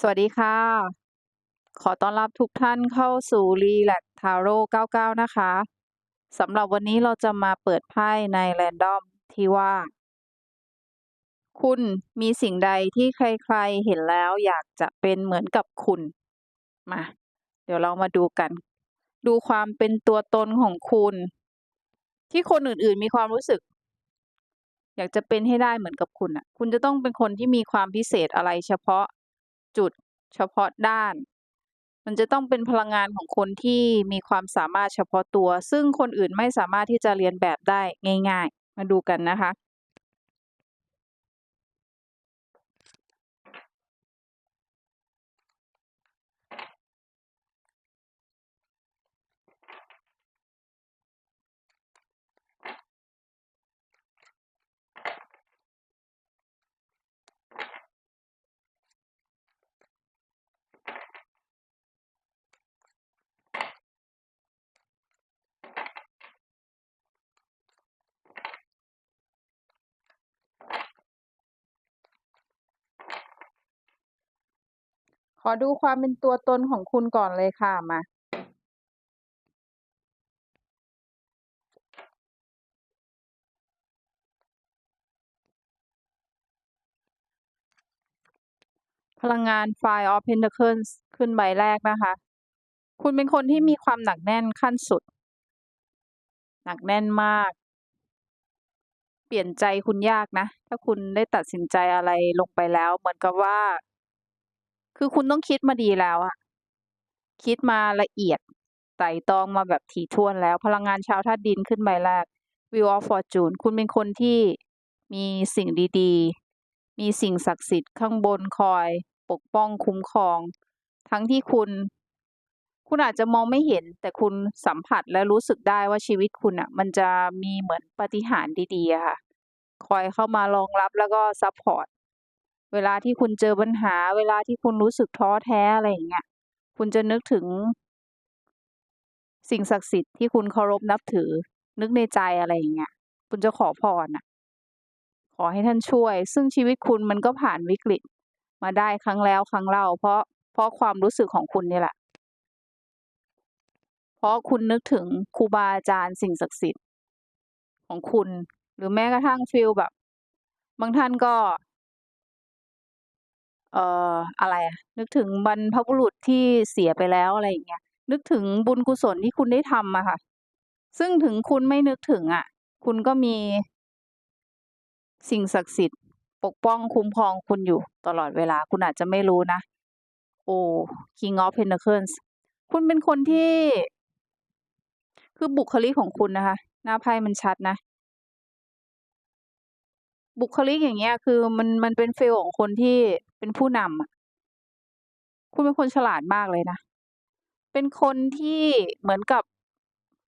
สวัสดีค่ะ ขอต้อนรับทุกท่านเข้าสู่ Relax Tarot 99 นะคะ สำหรับวันนี้เราจะมาเปิดไพ่ใน Random ที่ว่า คุณมีสิ่งใดที่ใครๆเห็นแล้วอยากจะเป็นเหมือนกับคุณ มา เดี๋ยวเรามาดูกัน ดูความเป็นตัวตนของคุณ ที่คนอื่นๆมีความรู้สึก อยากจะเป็นให้ได้เหมือนกับคุณอะ คุณจะต้องเป็นคนที่มีความพิเศษอะไรเฉพาะ จุดเฉพาะด้าน มันจะต้องเป็นพลังงานของคนที่มีความสามารถเฉพาะตัว ซึ่งคนอื่นไม่สามารถที่จะเรียนแบบได้ง่าย ๆ มาดูกันนะคะ อดูความเป็นตัวตนของคุณก่อนเลยค่ะมา พลังงาน Five of Pentacles ขึ้นใบแรกนะคะ คุณเป็นคนที่มีความหนักแน่นขั้นสุด หนักแน่นมาก เปลี่ยนใจคุณยากนะ ถ้าคุณได้ตัดสินใจอะไรลงไปแล้ว เหมือนกับว่า คือคุณต้องคิดมาดีแล้วอะ คิดมาละเอียด ไตร่ตรองมาแบบถี่ถ้วนแล้ว พลังงานชาวธาตุดินขึ้นใบแรก Wheel of Fortune คุณเป็นคนที่มีสิ่งดีๆ มีสิ่งศักดิ์สิทธิ์ข้างบนคอย ปกป้องคุ้มครอง ทั้งที่คุณ คุณอาจจะมองไม่เห็น แต่คุณสัมผัสและรู้สึกได้ว่าชีวิตคุณอะมันจะมีเหมือนปฏิหารดีๆค่ะ คอยเข้ามารองรับแล้วก็ซัพพอร์ต เวลาที่คุณเจอปัญหา เวลาที่คุณรู้สึกท้อแท้อะไรอย่างเงี้ย คุณจะนึกถึง สิ่งศักดิ์สิทธิ์ที่คุณเคารพนับถือ นึกในใจอะไรอย่างเงี้ย คุณจะขอพรน่ะ ขอให้ท่านช่วย ซึ่งชีวิตคุณมันก็ผ่านวิกฤต มาได้ครั้งแล้วครั้งเล่า เพราะเพราะความรู้สึกของคุณนี่แหละ เพราะคุณนึกถึงครูบาอาจารย์สิ่งศักดิ์สิทธิ์ของคุณ หรือแม้กระทั่งฟีลแบบ บางท่านก็ เอ่อ อะไรอะ นึกถึงบรรพบุรุษที่เสียไปแล้ว อะไรอย่างเงี้ย นึกถึงบุญกุศลที่คุณได้ทำอะค่ะ ซึ่งถึงคุณไม่นึกถึงอะ คุณก็มี สิ่งศักดิ์สิทธิ์ปกป้องคุ้มครองคุณอยู่ตลอดเวลา คุณอาจจะไม่รู้นะ โอ้ King of Pentacles คุณเป็นคนที่ คือบุคลิกของคุณนะคะ หน้าไพ่มันชัดนะ บุคลิกอย่างเงี้ย คือมันมันเป็นเฟลของคนที่เป็นผู้นำอะคุณเป็นคนฉลาดมากเลยนะ เป็นคนที่เหมือนกับ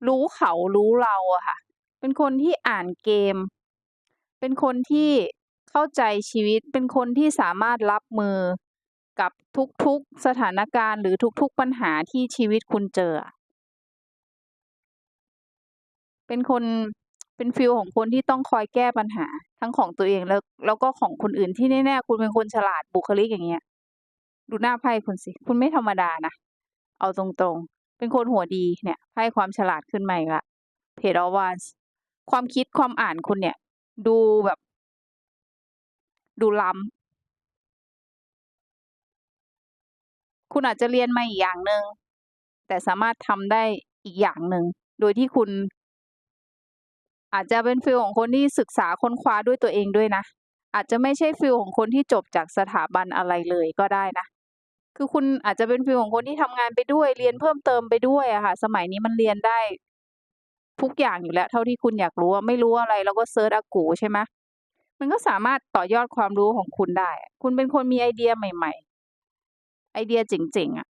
รู้เขารู้เราอะค่ะ เป็นคนที่อ่านเกม เป็นคนที่เข้าใจชีวิต เป็นคนที่สามารถรับมือกับทุกๆสถานการณ์หรือทุกๆปัญหาที่ชีวิตคุณเจอ เป็นคน เป็นฟีลของคนที่ต้องคอยแก้ปัญหาทั้งของตัวเองแล้วแล้วก็ของคนอื่นที่แน่ๆคุณเป็นคนฉลาดบุคลิกอย่างเงี้ย ดูหน้าไพ่คุณสิ คุณไม่ธรรมดานะ เอาตรงๆ เป็นคนหัวดีเนี่ยไพ่ความฉลาดขึ้นมาอีกแล้ว Page of Wands ความคิดความอ่านคุณเนี่ย ดูแบบ ดูล้ำคุณอาจจะเรียนมาอีกอย่างหนึ่งแต่สามารถทำได้อีกอย่างหนึ่งโดยที่คุณ อาจจะเป็นฟีลของคนที่ศึกษาค้นคว้าด้วยตัวเองด้วยนะ อาจจะไม่ใช่ฟีลของคนที่จบจากสถาบันอะไรเลยก็ได้นะ คือคุณอาจจะเป็นฟีลของคนที่ทำงานไปด้วย เรียนเพิ่มเติมไปด้วยอะค่ะ สมัยนี้มันเรียนได้ ทุกอย่างอยู่แล้ว เท่าที่คุณอยากรู้ไม่รู้อะไรเราก็เซิร์ชอากูใช่ไหมมันก็สามารถต่อยอดความรู้ของคุณได้ คุณเป็นคนมีไอเดียใหม่ ๆ ไอเดียเจ๋งๆอะ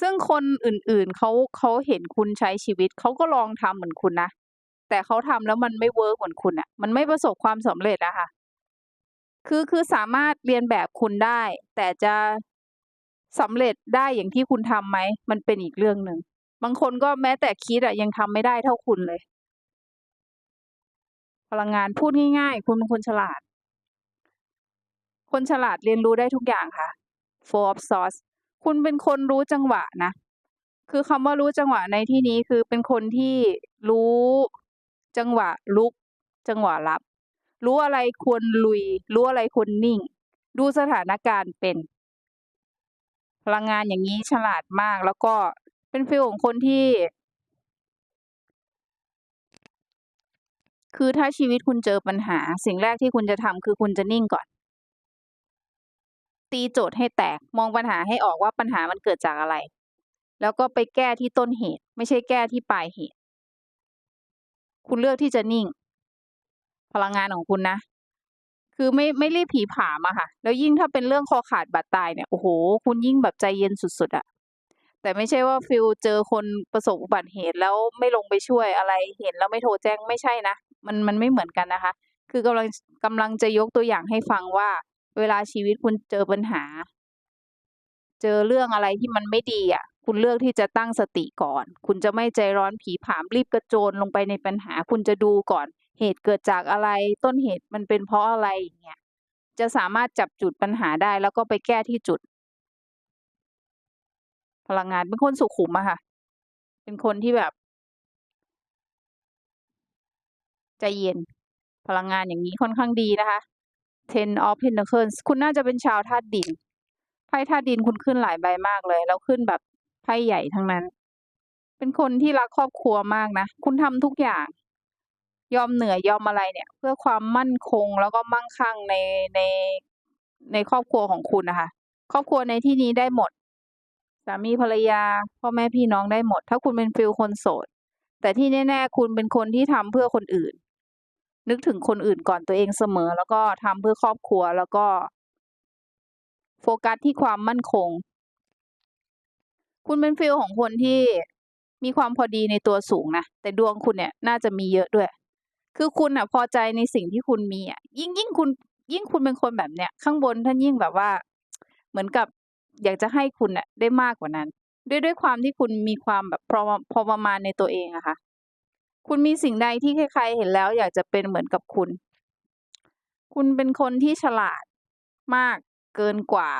ซึ่งคนอื่นๆเขาเขาเห็นคุณใช้ชีวิต เขาก็ลองทำเหมือนคุณนะ แต่เขาทำแล้วมันไม่เวิร์กเหมือนคุณน่ะมันไม่ประสบความสำเร็จอะค่ะ คือคือสามารถเรียนแบบคุณได้ แต่จะสำเร็จได้อย่างที่คุณทำไหมมันเป็นอีกเรื่องหนึ่งบางคนก็แม้แต่คิดอะยังทำไม่ได้เท่าคุณเลย พลังงานพูดง่าย ๆ คุณเป็นคนฉลาด คนฉลาดเรียนรู้ได้ทุกอย่างค่ะ four of swords คุณเป็นคนรู้จังหวะนะคือคำว่ารู้จังหวะในที่นี้คือเป็นคนที่รู้ จังหวะลุก จังหวะรับ รู้อะไรควรลุย รู้อะไรควรนิ่ง ดูสถานการณ์เป็น พลังงานอย่างนี้ฉลาดมาก แล้วก็เป็นฟีลของคนที่ คือถ้าชีวิตคุณเจอปัญหา สิ่งแรกที่คุณจะทำคือคุณจะนิ่งก่อน ตีโจทย์ให้แตกมองปัญหาให้ออกว่าปัญหามันเกิดจากอะไร แล้วก็ไปแก้ที่ต้นเหตุ ไม่ใช่แก้ที่ปลายเหตุ คุณเลือกที่จะนิ่ง พลังงานของคุณนะ คือไม่ไม่รีบผีผามอะค่ะ แล้วยิ่งถ้าเป็นเรื่องคอขาดบาดตายเนี่ย โอ้โห คุณยิ่งแบบใจเย็นสุดๆอะแต่ไม่ใช่ว่าฟิลเจอคนประสบอุบัติเหตุแล้วไม่ลงไปช่วยอะไรเห็นแล้วไม่โทรแจ้งไม่ใช่นะ มันมันไม่เหมือนกันนะคะ คือกำลังกำลังจะยกตัวอย่างให้ฟังว่า เวลาชีวิตคุณเจอปัญหา เจอเรื่องอะไรที่มันไม่ดีอะ คุณเลือกที่จะตั้งสติก่อน คุณจะไม่ใจร้อนผีผามรีบกระโจนลงไปในปัญหา คุณจะดูก่อน เหตุเกิดจากอะไรต้นเหตุมันเป็นเพราะอะไรอย่างเงี้ยจะสามารถจับจุดปัญหาได้แล้วก็ไปแก้ที่จุด พลังงานเป็นคนสุขุมอะค่ะ เป็นคนที่แบบ ใจเย็น พลังงานอย่างนี้ค่อนข้างดีนะคะ Ten of Pentacles คุณน่าจะเป็นชาวธาตุดินไพ่ธาตุดินคุณขึ้นหลายใบมากเลย แล้วขึ้นแบบ พ่ใหญ่ทั้งนั้น เป็นคนที่รักครอบครัวมากนะ คุณทำทุกอย่าง ยอมเหนื่อยยอมอะไรเนี่ย เพื่อความมั่นคงแล้วก็มั่งคั่งในในในครอบครัวของคุณนะคะ ครอบครัวในที่นี้ได้หมด สามีภรรยา พ่อแม่พี่น้องได้หมด ถ้าคุณเป็นฟิลคนโสด แต่ที่แน่ๆคุณเป็นคนที่ทำเพื่อคนอื่น นึกถึงคนอื่นก่อนตัวเองเสมอ แล้วก็ทำเพื่อครอบครัวแล้วก็โฟกัสที่ความมั่นคง คุณเป็นฟิลของคนที่มีความพอดีในตัวสูงนะ แต่ดวงคุณเนี่ยน่าจะมีเยอะด้วย คือคุณอะ พอใจในสิ่งที่คุณมีอะ ยิ่งยิ่งคุณ ยิ่งคุณเป็นคนแบบเนี้ย ข้างบนท่านยิ่งแบบว่า เหมือนกับอยากจะให้คุณอะ ได้มากกว่านั้น ด้วยด้วยความที่คุณมีความแบบพอพอประมาณในตัวเองอะค่ะ คุณมีสิ่งใดที่ใครๆเห็นแล้ว อยากจะเป็นเหมือนกับคุณ คุณเป็นคนที่ฉลาดมากเกินกว่า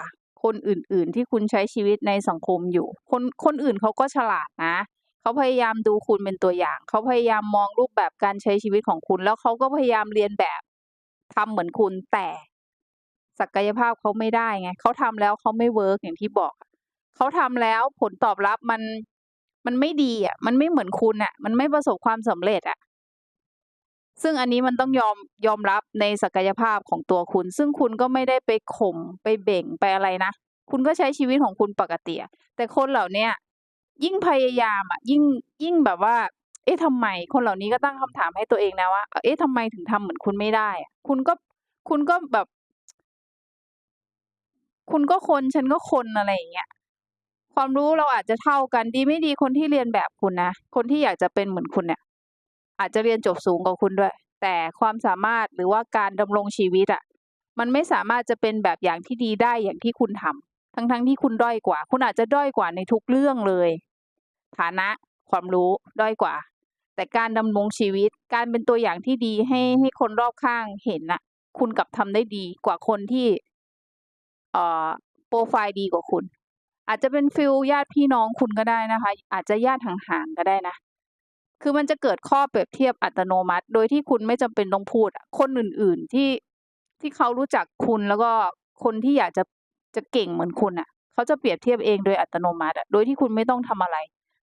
คนอื่นๆ ที่คุณใช้ชีวิตในสังคมอยู่ คนคนอื่นเขาก็ฉลาดนะเขาพยายามดูคุณเป็นตัวอย่าง เขาพยายามมองรูปแบบการใช้ชีวิตของคุณ แล้วเขาก็พยายามเรียนแบบทำเหมือนคุณแต่ศักยภาพเขาไม่ได้ไงเขาทำแล้วเขาไม่เวิร์กอย่างที่บอกเขาทำแล้วผลตอบรับมันมันไม่ดีอะ มันไม่เหมือนคุณอะ มันไม่ประสบความสำเร็จอะ ซึ่งอันนี้มันต้องยอมยอมรับในศักยภาพของตัวคุณ ซึ่งคุณก็ไม่ได้ไปข่มไปเบ่งไปอะไรนะ คุณก็ใช้ชีวิตของคุณปกติอะแต่คนเหล่าเนี้ยยิ่งพยายามอะยิ่งยิ่งแบบว่า เอ๊ะทำไม คนเหล่านี้ก็ตั้งคำถามให้ตัวเองนะว่า เอ๊ะทำไมถึงทำเหมือนคุณไม่ได้ คุณก็คุณก็แบบ คุณก็คนฉันก็คนอะไรอย่างเงี้ยความรู้เราอาจจะเท่ากันดีไม่ดีคนที่เรียนแบบคุณนะคนที่อยากจะเป็นเหมือนคุณเนี่ย อาจจะเรียนจบสูงกว่าคุณด้วย แต่ความสามารถหรือว่าการดำรงชีวิตอะมันไม่สามารถจะเป็นแบบอย่างที่ดีได้อย่างที่คุณทำทั้งๆที่คุณด้อยกว่า คุณอาจจะด้อยกว่าในทุกเรื่องเลย ฐานะความรู้ด้อยกว่า แต่การดำรงชีวิตการเป็นตัวอย่างที่ดีให้ให้คนรอบข้างเห็นน่ะคุณกลับทำได้ดีกว่าคนที่เอ่อโพรไฟล์ดีกว่าคุณ อาจจะเป็นฟีลญาติพี่น้องคุณก็ได้นะคะ อาจจะญาติห่างๆก็ได้นะ คือมันจะเกิดข้อเปรียบเทียบอัตโนมัติ โดยที่คุณไม่จำเป็นต้องพูดคนอื่น ๆ ที่ที่เขารู้จักคุณแล้วก็คนที่อยากจะจะเก่งเหมือนคุณน่ะ เขาจะเปรียบเทียบเองโดยอัตโนมัติอะโดยที่คุณไม่ต้องทำอะไร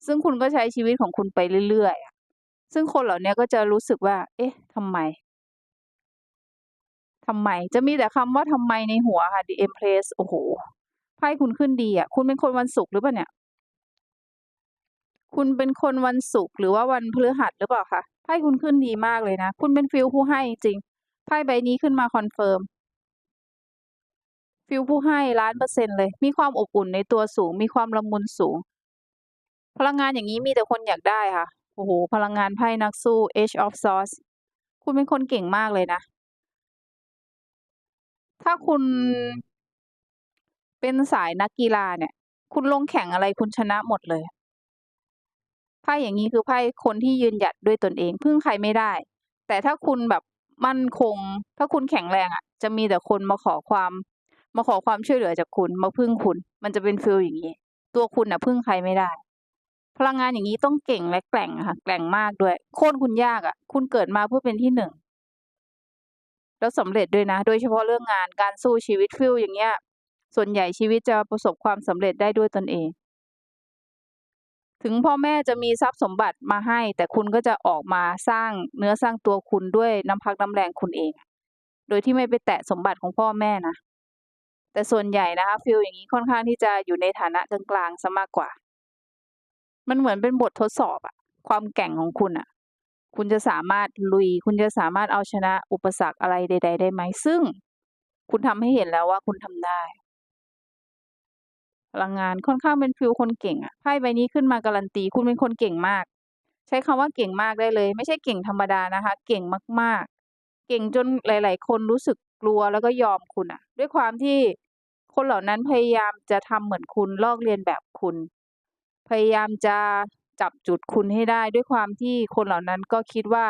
ซึ่งคุณก็ใช้ชีวิตของคุณไปเรื่อยๆซึ่งคนเหล่านี้ก็จะรู้สึกว่า เอ๊ะทำไมทำไม จะมีแต่คำว่าทำไมในหัวค่ะ The Empress โอ้โฮไพ่คุณขึ้นดีอะ คุณเป็นคนวันศุกร์หรือเปล่าเนี่ย? คุณเป็นคนวันศุกร์หรือว่าวันพฤหัสหรือเปล่าคะ?ไพ่คุณขึ้นดีมากเลยนะ คุณเป็นฟีลผู้ให้จริงไพ่ใบนี้ขึ้นมาคอนเฟิร์มฟีลผู้ให้1,000,000%เซนต์เลย มีความอบอุ่นในตัวสูง มีความละมุนสูง พลังงานอย่างงี้มีแต่คนอยากได้ค่ะโอ้โฮพลังงานไพ่นักสู้ Ace of Swords คุณเป็นคนเก่งมากเลยนะ ถ้าคุณเป็นสายนักกีฬาเนี่ย คุณลงแข่งอะไรคุณชนะหมดเลย ไพ่อย่างงี้คือไพ่คนที่ยืนหยัดด้วยตนเอง พึ่งใครไม่ได้ แต่ถ้าคุณแบบมั่นคง ถ้าคุณแข็งแรงอะจะมีแต่คนมาขอความ มาขอความช่วยเหลือจากคุณมาพึ่งคุณ มันจะเป็นฟีลอย่างงี้ ตัวคุณน่ะ พึ่งใครไม่ได้ พลังงานอย่างงี้ต้องเก่งและแกร่งค่ะ แกร่งมากด้วย โค่นคุณยากอะคุณเกิดมาเพื่อเป็นที่1แล้วสำเร็จด้วยนะ โดยเฉพาะเรื่องงานการสู้ชีวิตฟีลอย่างเงี้ย ส่วนใหญ่ชีวิตจะประสบความสำเร็จได้ด้วยตนเอง ถึงพ่อแม่จะมีทรัพย์สมบัติมาให้ แต่คุณก็จะออกมาสร้างเนื้อสร้างตัวคุณด้วยน้ำพักน้ำแรงคุณเอง โดยที่ไม่ไปแตะสมบัติของพ่อแม่นะ แต่ส่วนใหญ่นะคะฟีลอย่างงี้ค่อนข้างที่จะอยู่ในฐานะกลางๆเสียมากกว่า มันเหมือนเป็นบททดสอบอะความแก่งของคุณน่ะคุณจะสามารถลุย คุณจะสามารถเอาชนะอุปสรรคอะไรใด ๆ ได้ไหมซึ่ง คุณทำให้เห็นแล้วว่าคุณทำได้ พลังงานค่อนข้างเป็นฟีลคนเก่งอะไพ่ใบนี้ขึ้นมาการันตีคุณเป็นคนเก่งมาก ใช้คำว่าเก่งมากได้เลย ไม่ใช่เก่งธรรมดานะคะ เก่งมากๆ เก่งจนหลาย ๆ คนรู้สึกกลัวแล้วก็ยอมคุณน่ะด้วยความที่คนเหล่านั้นพยายามจะทำเหมือนคุณลอกเลียนแบบคุณ พยายามจะจับจุดคุณให้ได้ ด้วยความที่คนเหล่านั้นก็คิดว่า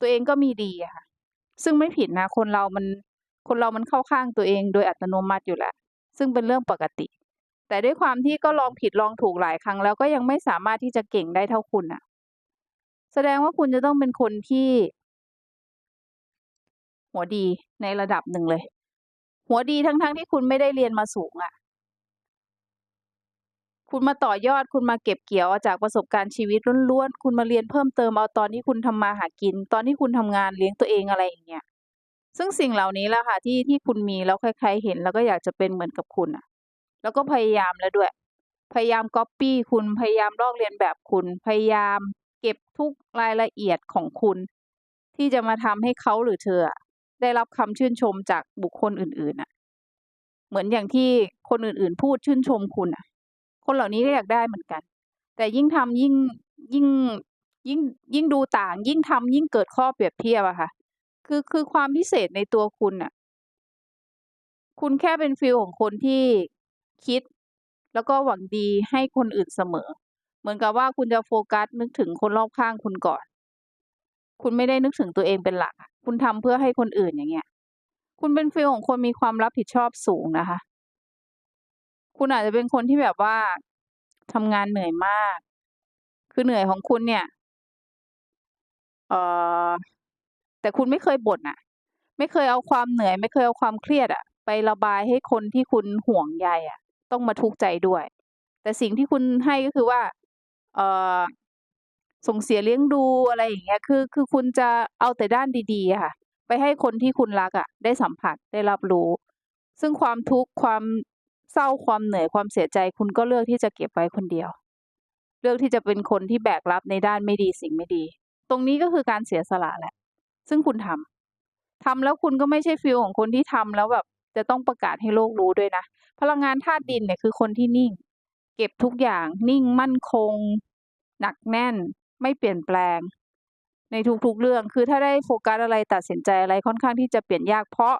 ตัวเองก็มีดีค่ะ ซึ่งไม่ผิดนะ คนเรามันคนเรามันเข้าข้างตัวเองโดยอัตโนมัติอยู่แล้ว ซึ่งเป็นเรื่องปกติ แต่ด้วยความที่ก็ลองผิดลองถูกหลายครั้ง แล้วก็ยังไม่สามารถที่จะเก่งได้เท่าคุณน่ะแสดงว่าคุณจะต้องเป็นคนที่ หัวดีในระดับหนึ่งเลย หัวดีทั้งๆที่คุณไม่ได้เรียนมาสูงอะคุณมาต่อยอดคุณมาเก็บเกี่ยวจากประสบการณ์ชีวิตล้วนๆคุณมาเรียนเพิ่มเติมเอาตอนที่คุณทำมาหากิน ตอนที่คุณทำงานเลี้ยงตัวเองอะไรอย่างเงี้ยซึ่งสิ่งเหล่านี้แหละค่ะที่ที่คุณมีแล้วใครๆเห็นแล้วก็อยากจะเป็นเหมือนกับคุณน่ะ แล้วก็พยายามแล้วด้วย พยายามก๊อบปี้คุณพยายามลอกเลียนแบบคุณ พยายามเก็บทุกรายละเอียดของคุณ ที่จะมาทำให้เขาหรือเธอ ได้รับคำชื่นชมจากบุคคลอื่นๆน่ะ เหมือนอย่างที่คนอื่นๆ พูดชื่นชมคุณน่ะ คนเหล่านี้ก็อยากได้เหมือนกัน แต่ยิ่งทำยิ่งยิ่งยิ่งยิ่งดูต่าง ยิ่งทำยิ่งเกิดข้อเปรียบเทียบอะค่ะ คือคือความพิเศษในตัวคุณน่ะคุณแค่เป็นฟีลของคนที่ คิด แล้วก็หวังดีให้คนอื่นเสมอ เหมือนกับว่าคุณจะโฟกัสนึกถึงคนรอบข้างคุณก่อน คุณไม่ได้นึกถึงตัวเองเป็นหลัก คุณทำเพื่อให้คนอื่นอย่างเงี้ย คุณเป็นฟีลของคนมีความรับผิดชอบสูงนะคะ คุณอาจจะเป็นคนที่แบบว่าทำงานเหนื่อยมาก คือเหนื่อยของคุณเนี่ย เอ่อ แต่คุณไม่เคยบ่นน่ะไม่เคยเอาความเหนื่อย ไม่เคยเอาความเครียดอะไประบายให้คนที่คุณห่วงใยอะ ต้องมาทุกข์ใจด้วย แต่สิ่งที่คุณให้ก็คือว่า เออส่งเสียเลี้ยงดูอะไรอย่างเงี้ย คือ คือคุณจะเอาแต่ด้านดีๆค่ะ ไปให้คนที่คุณรักอะได้สัมผัสได้รับรู้ ซึ่งความทุกข์ความเศร้าความเหนื่อยความเสียใจ คุณก็เลือกที่จะเก็บไว้คนเดียว เลือกที่จะเป็นคนที่แบกรับในด้านไม่ดีสิ่งไม่ดี ตรงนี้ก็คือการเสียสละแหละ ซึ่งคุณทำทำแล้วคุณก็ไม่ใช่ฟีลของคนที่ทำแล้วแบบ จะต้องประกาศให้โลกรู้ด้วยนะ พลังงานธาตุดินเนี่ยคือคนที่นิ่ง เก็บทุกอย่างนิ่งมั่นคง หนักแน่น ไม่เปลี่ยนแปลง ในทุกๆเรื่องคือถ้าได้โฟกัสอะไรตัดสินใจอะไรค่อนข้างที่จะเปลี่ยนยากเพราะ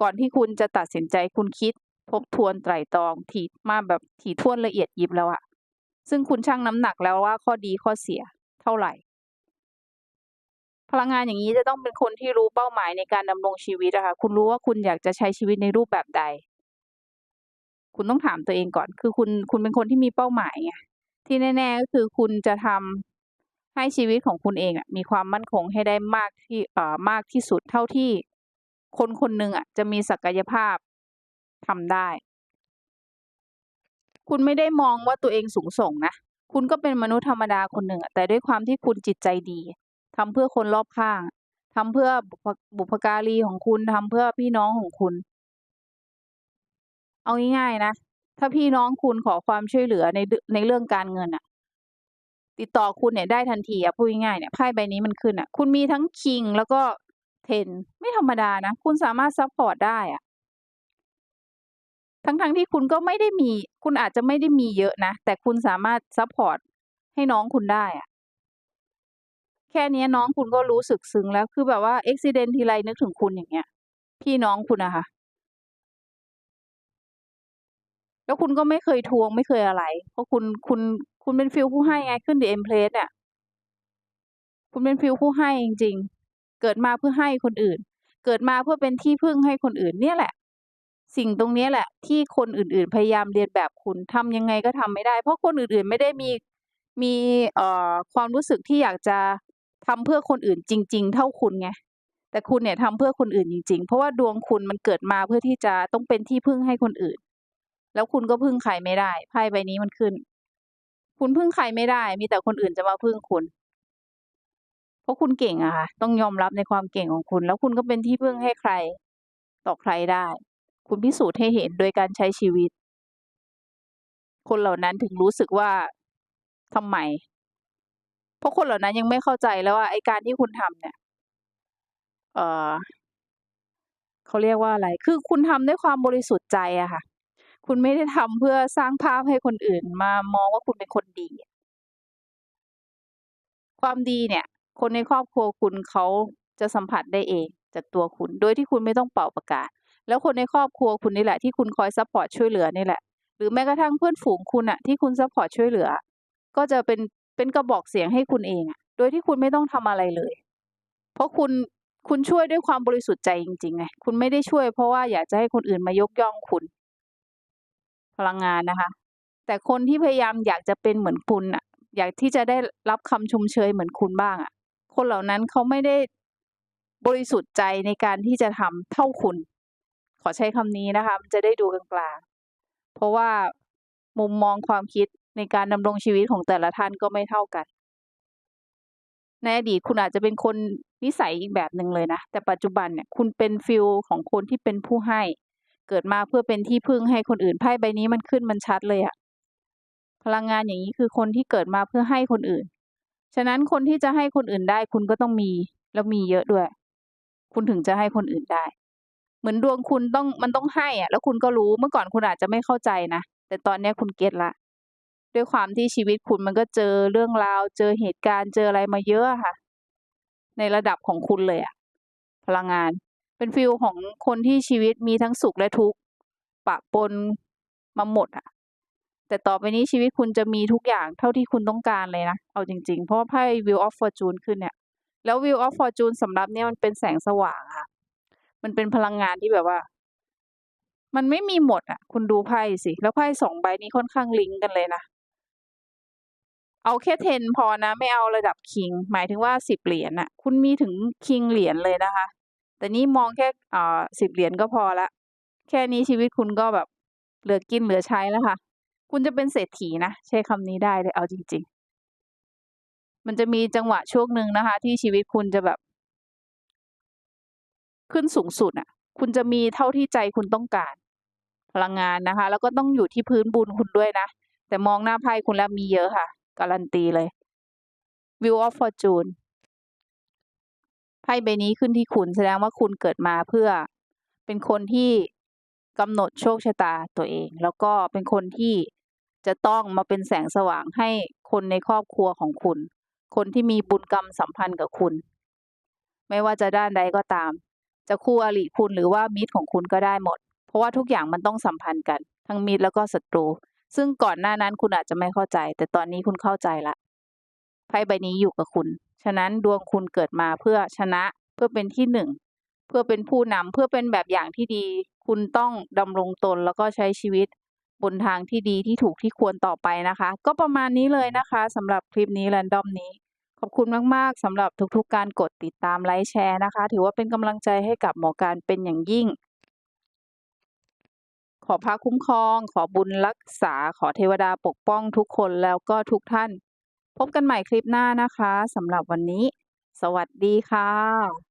ก่อนที่คุณจะตัดสินใจคุณคิด ทบทวนไตร่ตรอง ถี่มาแบบถี่ถ้วนละเอียดยิบแล้วอะซึ่งคุณชั่งน้ำหนักแล้วว่าข้อดีข้อเสียเท่าไร พลังงานอย่างงี้จะต้องเป็นคนที่รู้เป้าหมายในการดำรงชีวิตอะคะคุณรู้ว่าคุณอยากจะใช้ชีวิตในรูปแบบใด คุณต้องถามตัวเองก่อน คือคุณคุณเป็นคนที่มีเป้าหมายไงที่แน่ๆก็คือคุณจะทำให้ชีวิตของคุณเองอะมีความมั่นคงให้ได้มากที่เอ่อมากที่สุดเท่าที่คนคนหนึ่งอะจะมีศักยภาพทำได้ คุณไม่ได้มองว่าตัวเองสูงส่งนะ คุณก็เป็นมนุษย์ธรรมดาคนหนึ่งแต่ด้วยความที่คุณจิตใจดี ทำเพื่อคนรอบข้างทำเพื่อบุพการีของคุณทำเพื่อพี่น้องของคุณ เอาง่ายๆนะ ถ้าพี่น้องคุณขอความช่วยเหลือในในเรื่องการเงินน่ะติดต่อคุณเนี่ยได้ทันทีอะพูดง่ายๆเนี่ยไพ่ใบนี้มันขึ้นอะคุณมีทั้ง King แล้วก็ Ten ไม่ธรรมดานะ คุณสามารถซัปพอร์ตได้อะทั้งๆที่คุณก็ไม่ได้มี คุณอาจจะไม่ได้มีเยอะนะ แต่คุณสามารถซัปพอร์ตให้น้องคุณได้อะ แค่เนี้ยน้องคุณก็รู้สึกซึ้งแล้ว คือแบบว่าอุบิเหตุทีไรนึกถึงคุณอย่างเงี้ย พี่น้องคุณอะค่ะ แล้วคุณก็ไม่เคยทวงไม่เคยอะไร เพราะคุณคุณคุณเป็นฟีลผู้ให้ไงขึ้น The Empress เนี่ย คุณเป็นฟีลผู้ให้จริง ๆ เกิดมาเพื่อให้คนอื่น เกิดมาเพื่อเป็นที่พึ่งให้คนอื่น เนี่ยแหละ สิ่งตรงนี้แหละ ที่คนอื่นๆ พยายามเลียนแบบคุณทำยังไงก็ทำไม่ได้ เพราะคนอื่นๆไม่ได้มีมีเอ่อความรู้สึกที่อยากจะ ทำเพื่อคนอื่นจริง ๆ เท่าคุณไงแต่คุณเนี่ยทำเพื่อคนอื่นจริง ๆ เพราะว่าดวงคุณมันเกิดมาเพื่อที่จะต้องเป็นที่พึ่งให้คนอื่น แล้วคุณก็พึ่งใครไม่ได้ไพ่ใบนี้มันขึ้น คุณพึ่งใครไม่ได้ มีแต่คนอื่นจะมาพึ่งคุณ เพราะคุณเก่งอะค่ะต้องยอมรับในความเก่งของคุณ แล้วคุณก็เป็นที่พึ่งให้ใคร ต่อใครได้ คุณพิสูจน์ให้เห็นโดยการใช้ชีวิต คนเหล่านั้นถึงรู้สึกว่าทำไม เพราะคนเหล่านั้นยังไม่เข้าใจแล้วว่าไอการที่คุณทำเนี่ย เออเขาเรียกว่าอะไร คือคุณทำด้วยความบริสุทธิ์ใจอะค่ะ คุณไม่ได้ทำเพื่อสร้างภาพให้คนอื่นมามองว่าคุณเป็นคนดี ความดีเนี่ย คนในครอบครัวคุณเขาจะสัมผัสได้เองจากตัวคุณ โดยที่คุณไม่ต้องเป่าประกาศ แล้วคนในครอบครัวคุณนี่แหละที่คุณคอยซัปพอร์ตช่วยเหลือนี่แหละ หรือแม้กระทั่งเพื่อนฝูงคุณน่ะที่คุณซัปพอร์ตช่วยเหลือ ก็จะเป็น เป็นกระบอกเสียงให้คุณเองอะโดยที่คุณไม่ต้องทำอะไรเลย เพราะคุณคุณช่วยด้วยความบริสุทธิ์ใจจริงๆไงคุณไม่ได้ช่วยเพราะว่าอยากจะให้คนอื่นมายกย่องคุณ พลังงานนะคะ แต่คนที่พยายามอยากจะเป็นเหมือนคุณน่ะอยากที่จะได้รับคำชมเชยเหมือนคุณบ้างอะคนเหล่านั้นเขาไม่ได้บริสุทธิ์ใจในการที่จะทำเท่าคุณ ขอใช้คำนี้นะคะ มันจะได้ดูกลางๆเพราะว่ามุมมองความคิด ในการดำรงชีวิตของแต่ละท่านก็ไม่เท่ากัน ในอดีตคุณอาจจะเป็นคนนิสัยอีกแบบหนึ่งเลยนะ แต่ปัจจุบันเนี่ยคุณเป็นฟีลของคนที่เป็นผู้ให้ เกิดมาเพื่อเป็นที่พึ่งให้คนอื่นไพ่ใบนี้มันขึ้นมันชัดเลยอะพลังงานอย่างงี้คือคนที่เกิดมาเพื่อให้คนอื่น ฉะนั้นคนที่จะให้คนอื่นได้ คุณก็ต้องมีแล้วมีเยอะด้วย คุณถึงจะให้คนอื่นได้ เหมือนดวงคุณต้องมันต้องให้อะแล้วคุณก็รู้เมื่อก่อนคุณอาจจะไม่เข้าใจนะแต่ตอนนี้คุณเก็ตล้ว ด้วยความที่ชีวิตคุณมันก็เจอเรื่องราว เจอเหตุการณ์เจออะไรมาเยอะค่ะ ในระดับของคุณเลยอะพลังงาน เป็นฟีลของคนที่ชีวิตมีทั้งสุขและทุกข์ปะปนมาหมดอะแต่ต่อไปนี้ชีวิตคุณจะมีทุกอย่างเท่าที่คุณต้องการเลยนะ เอาจริง ๆ เพราะว่าไพ่ Wheel of Fortune ขึ้นเนี่ย แล้ว Wheel of Fortune สำหรับเนี่ยมันเป็นแสงสว่างอะค่ะ มันเป็นพลังงานที่แบบว่า มันไม่มีหมดอะคุณดูไพ่สิ แล้วไพ่2ใบนี้ค่อนข้างลิงก์กันเลยนะ เอาแค่10พอนะ ไม่เอาระดับ King หมายถึงว่า10เหรียญน่ะ คุณมีถึง King เหรียญเลยนะคะ แต่นี่มองแค่อ่า10เหรียญก็พอล้วแค่นี้ชีวิตคุณก็แบบเหลือกินเหลือใช้แล้วค่ะ คุณจะเป็นเศรษฐีนะ ใช้คำนี้ได้เลยเอาจริง ๆ มันจะมีจังหวะช่วงหนึ่งนะคะ ที่ชีวิตคุณจะแบบ ขึ้นสูงสุดอะคุณจะมีเท่าที่ใจคุณต้องการพลังงานนะคะ แล้วก็ต้องอยู่ที่พื้นบุญคุณด้วยนะ แต่มองหน้าไพ่คุณแล้วมีเยอะค่ะ การันตีเลย Wheel of Fortune ไพ่ใบนี้ขึ้นที่คุณแสดงว่าคุณเกิดมาเพื่อเป็นคนที่กำหนดโชคชะตาตัวเอง แล้วก็เป็นคนที่จะต้องมาเป็นแสงสว่างให้คนในครอบครัวของคุณ คนที่มีบุญกรรมสัมพันธ์กับคุณ ไม่ว่าจะด้านใดก็ตาม จะคู่อริคุณหรือว่ามิตรของคุณก็ได้หมด เพราะว่าทุกอย่างมันต้องสัมพันธ์กัน ทั้งมิตรแล้วก็ศัตรู ซึ่งก่อนหน้านั้นคุณอาจจะไม่เข้าใจ แต่ตอนนี้คุณเข้าใจแล้วไพ่ใบนี้อยู่กับคุณ ฉะนั้นดวงคุณเกิดมาเพื่อชนะเพื่อเป็นที่1เพื่อเป็นผู้นำเพื่อเป็นแบบอย่างที่ดี คุณต้องดำรงตนแล้วก็ใช้ชีวิตบนทางที่ดีที่ถูกที่ควรต่อไปนะคะ ก็ประมาณนี้เลยนะคะสำหรับคลิปนี้ Random นี้ ขอบคุณมากๆสำหรับทุกๆการกดติดตามไลก์แชร์นะคะ ถือว่าเป็นกำลังใจให้กับหมอการเป็นอย่างยิ่ง อพระคุ้มครอง ขอบุญรักษา ขอเทวดาปกป้องทุกคนแล้วก็ทุกท่าน พบกันใหม่คลิปหน้านะคะสำหรับวันนี้ สวัสดีค่ะ